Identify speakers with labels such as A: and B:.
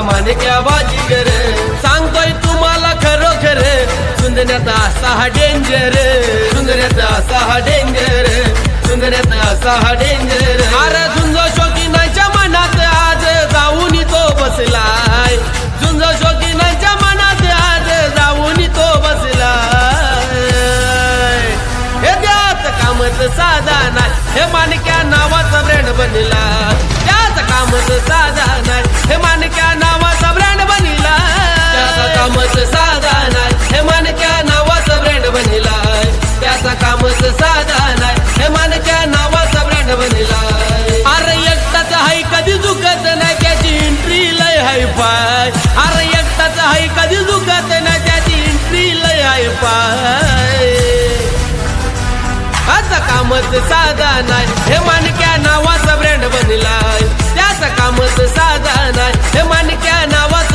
A: माणक्या बाजीगर सांगतोय तुम्हाला खरोखर सुंदण्याचा असा हा डेंजर सुंदण्याचा असा हा डेंजर सुंदण्याचा असा हा डेंजर अरे झुंजो शोकीनाच्या मनात आज जाऊन तो बसलाय. झुंजो शोकीनाच्या मनात आज जाऊन तो बसलाय. हे त्याच कामच साधा नाही. हे मानक्या नावाचं ब्रँड पाय. अरे एकटाच हाय कधी दुखत ना त्याची. एंट्री लय हाय पाय. आता कामच साधा नाही. हे मान